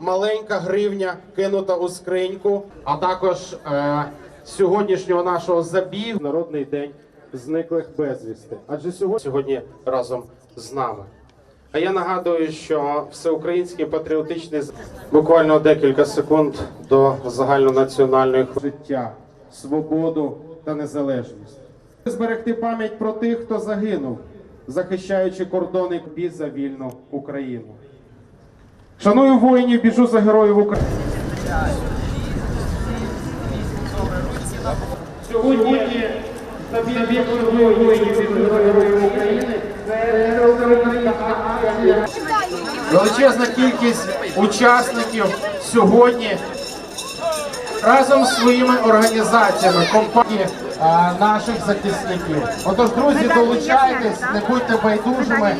Маленька гривня кинута у скриньку, а також е, сьогоднішнього нашого забігу. Народний день зниклих безвісти. Адже сьогодні, сьогодні разом з нами. А я нагадую, що всеукраїнський патріотичний буквально декілька секунд до загальнонаціональної життя, свободу та незалежність. Зберегти пам'ять про тих, хто загинув, захищаючи кордони бій за вільну Україну. Шаную воїнів, біжу за героїв України. Сьогодні воїнів біжу героїв України. Величезна кількість учасників сьогодні разом з своїми організаціями, компанії а, наших захисників. Отож, друзі, долучайтесь, не будьте байдужими.